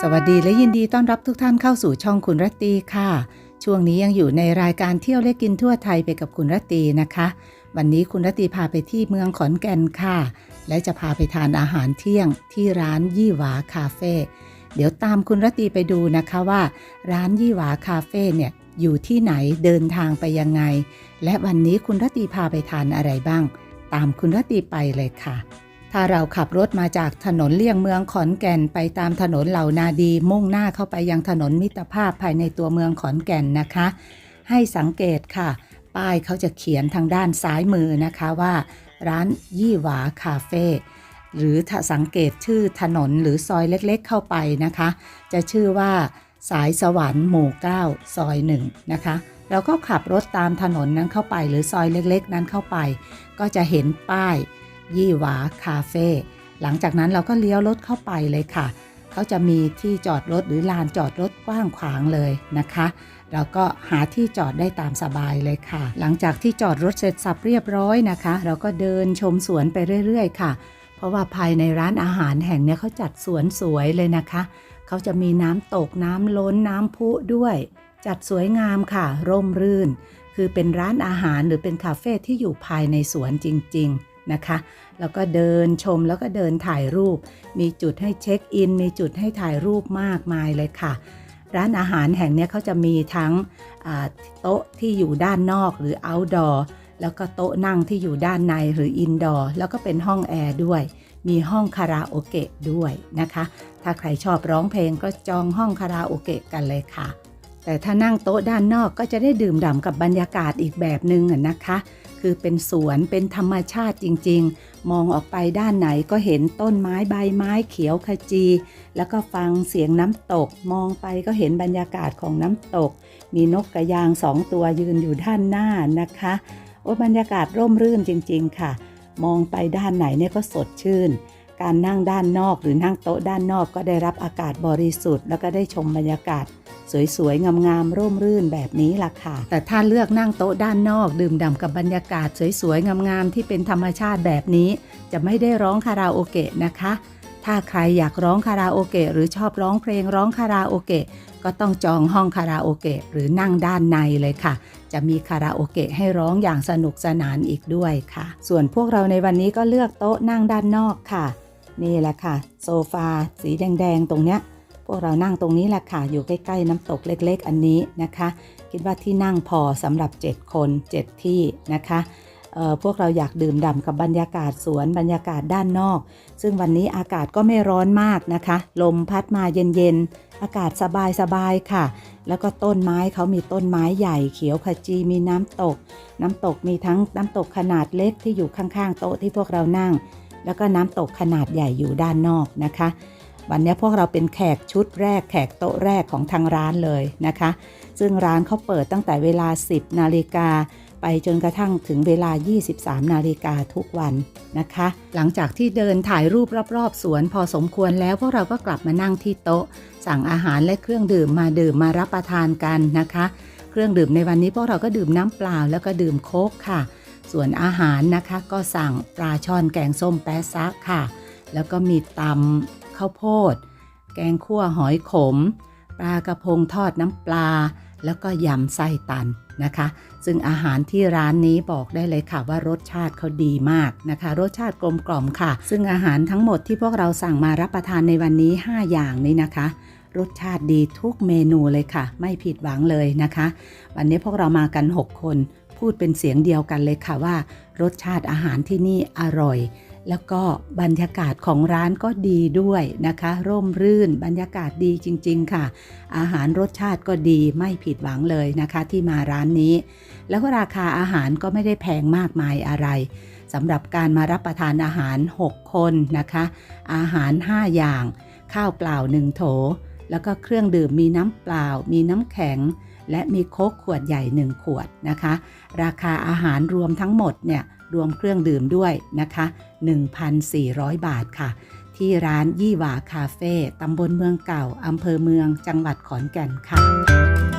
สวัสดีและยินดีต้อนรับทุกท่านเข้าสู่ช่องคุณรัตตีค่ะ ช่วงนี้ยังอยู่ในรายการเที่ยวและกินทั่วไทยไปกับคุณรัตตีนะคะ วันนี้คุณรัตตีพาไปที่เมืองขอนแก่นค่ะ และจะพาไปทานอาหารเที่ยงที่ร้านยี่หวาคาเฟ่เดี๋ยวตามคุณรัตตีไปดูนะคะว่า ร้านยี่หวาคาเฟ่เนี่ยอยู่ที่ไหนเดินทางไปยังไง และวันนี้คุณรัตตีพาไปทานอะไรบ้าง ตามคุณรัตตีไปเลยค่ะ ถ้าเราขับรถมาจากถนนเลี่ยงเมืองขอนแก่นไปตามถนนเหล่านาดี มุ่งหน้าเข้าไปยังถนนมิตรภาพภายในตัวเมืองขอนแก่นนะคะ ให้สังเกตค่ะ ป้ายเขาจะเขียนทางด้านซ้ายมือนะคะว่า ร้านยี่หวาคาเฟ่หรือถ้าสังเกตชื่อถนนหรือซอยเล็กๆเข้าไปนะคะ จะชื่อว่าสายสวรรค์หมู่ 9 ซอย 1 นะคะ เราก็ขับรถตามถนนนั้นเข้าไป หรือซอยเล็กๆ นั้นเข้าไป ก็จะเห็นป้าย ยี่หวาคาเฟ่หลังจากนั้นเราก็เลี้ยวรถเข้าไปเลยค่ะ เขาจะมีที่จอดรถหรือลานจอดรถกว้างขวางเลยนะคะ เราก็หาที่จอดได้ตามสบายเลยค่ะ หลังจากที่จอดรถเสร็จสับเรียบร้อยนะคะ เราก็เดินชมสวนไปเรื่อยๆ ค่ะ เพราะว่าภายในร้านอาหารแห่งนี้เขาจัดสวนสวยเลยนะคะ เขาจะมีน้ำตกน้ำล้นน้ำพุด้วย จัดสวยงามค่ะ ร่มรื่น คือเป็นร้านอาหารหรือเป็นคาเฟ่ที่อยู่ภายในสวนจริง ๆ นะคะแล้วก็เดินชมแล้วก็เดินถ่ายรูป มีจุดให้เช็คอิน มีจุดให้ถ่ายรูปมากมายเลยค่ะ ร้านอาหารแห่งนี้เขาจะมีทั้งโต๊ะที่อยู่ด้านนอกหรือ outdoor แล้วก็โต๊ะนั่งที่อยู่ด้านในหรือ indoor แล้วก็เป็นห้องแอร์ด้วย มีห้องคาราโอเกะด้วยนะคะ ถ้าใครชอบร้องเพลงก็จองห้องคาราโอเกะกันเลยค่ะ แต่ถ้านั่งโต๊ะด้านนอกก็จะได้ดื่มด่ำกับบรรยากาศอีกแบบหนึ่งนะคะ คือเป็นสวนเป็นธรรมชาติจริง ๆ มองออกไปด้านไหนก็เห็นต้นไม้ใบไม้เขียวขจี แล้วก็ฟังเสียงน้ำตก มองไปก็เห็นบรรยากาศของน้ำตก มีนกกระยางสองตัวยืนอยู่ด้านหน้านะคะโอ้บรรยากาศร่มรื่นจริง ๆ ค่ะ มองไปด้านไหนเนี่ยก็สดชื่น การนั่งด้านนอกหรือนั่งโต๊ะด้านนอกก็ได้รับอากาศบริสุทธิ์ แล้วก็ได้ชมบรรยากาศ สวยๆ งามๆ ร่มรื่นแบบนี้ล่ะค่ะ แต่ถ้าเลือกนั่งโต๊ะด้านนอก ดื่มด่ำกับบรรยากาศสวยๆ งามๆ ที่เป็นธรรมชาติแบบนี้ จะไม่ได้ร้องคาราโอเกะนะคะ ถ้าใครอยากร้องคาราโอเกะหรือชอบร้องเพลงร้องคาราโอเกะก็ต้องจองห้องคาราโอเกะหรือนั่งด้านในเลยค่ะ จะมีคาราโอเกะให้ร้องอย่างสนุกสนานอีกด้วยค่ะ ส่วนพวกเราในวันนี้ก็เลือกโต๊ะนั่งด้านนอกค่ะ นี่แหละค่ะ โซฟา สีแดง ๆ ตรงเนี้ย พวกเรานั่งตรงนี้แหละค่ะ อยู่ใกล้ๆน้ำตกเล็ก ๆ อันนี้นะคะ คิดว่าที่นั่งพอสำหรับ 7 คน 7 ที่นะคะพวกเราอยากดื่มด่ำกับบรรยากาศสวนบรรยากาศด้านนอก ซึ่งวันนี้อากาศก็ไม่ร้อนมากนะคะ ลมพัดมาเย็นๆ อากาศสบายๆค่ะ แล้วก็ต้นไม้เขามีต้นไม้ใหญ่เขียวขจีมีน้ำตก น้ำตกมีทั้งน้ำตกขนาดเล็กที่อยู่ข้างๆ โต๊ะที่พวกเรานั่ง แล้วก็น้ำตกขนาดใหญ่อยู่ด้านนอกนะคะ วันนี้พวกเราเป็นแขกชุดแรก แขกโต๊ะแรกของทางร้านเลยนะคะ ซึ่งร้านเขาเปิดตั้งแต่เวลา 10 นาฬิกาไปจนกระทั่งถึงเวลา 23 นาฬิกาทุกวันนะคะ หลังจากที่เดินถ่ายรูปรอบๆ สวนพอสมควรแล้วพวกเราก็กลับมานั่งที่โต๊ะ สั่งอาหารและเครื่องดื่มมาดื่มมารับประทานกันนะคะ เครื่องดื่มในวันนี้พวกเราก็ดื่มน้ำเปล่าแล้วก็ดื่มโค้กค่ะ ส่วนอาหารนะคะก็สั่งปลาช่อนแกงส้มแป๊ะซักค่ะ แล้วก็มีตำข้าวโพด แกงคั่วหอยขม ปลากระพงทอดน้ำปลา แล้วก็ยำไส้ตันนะคะ ซึ่งอาหารที่ร้านนี้บอกได้เลยค่ะ ว่ารสชาติเขาดีมากนะคะ รสชาติกลมกล่อมค่ะ ซึ่งอาหารทั้งหมดที่พวกเราสั่งมารับประทานในวันนี้ 5 อย่างนี้นะคะรสชาติดีทุกเมนูเลยค่ะ ไม่ผิดหวังเลยนะคะ วันนี้พวกเรามากัน 6 คน พูดเป็นเสียงเดียวกันเลยค่ะว่า รสชาติอาหารที่นี่อร่อย แล้วก็บรรยากาศของร้านก็ดีด้วยนะคะ ร่มรื่นบรรยากาศดีจริง ๆ ค่ะ อาหารรสชาติก็ดีไม่ผิดหวังเลยนะคะที่มาร้านนี้ แล้วราคาอาหารก็ไม่ได้แพงมากมายอะไรสำหรับการมารับประทานอาหาร 6 คนนะคะ อาหาร 5 อย่าง ข้าวเปล่า 1 โถ แล้วก็เครื่องดื่มมีน้ำเปล่า มีน้ำแข็ง และมีโค้กขวดใหญ่ 1 ขวดนะคะ ราคาอาหารรวมทั้งหมดเนี่ยรวมเครื่องดื่มด้วยนะคะ 1,400 บาทค่ะ ที่ร้านยี่หวาคาเฟ่ตำบลเมืองเก่าอำเภอเมืองจังหวัดขอนแก่นค่ะ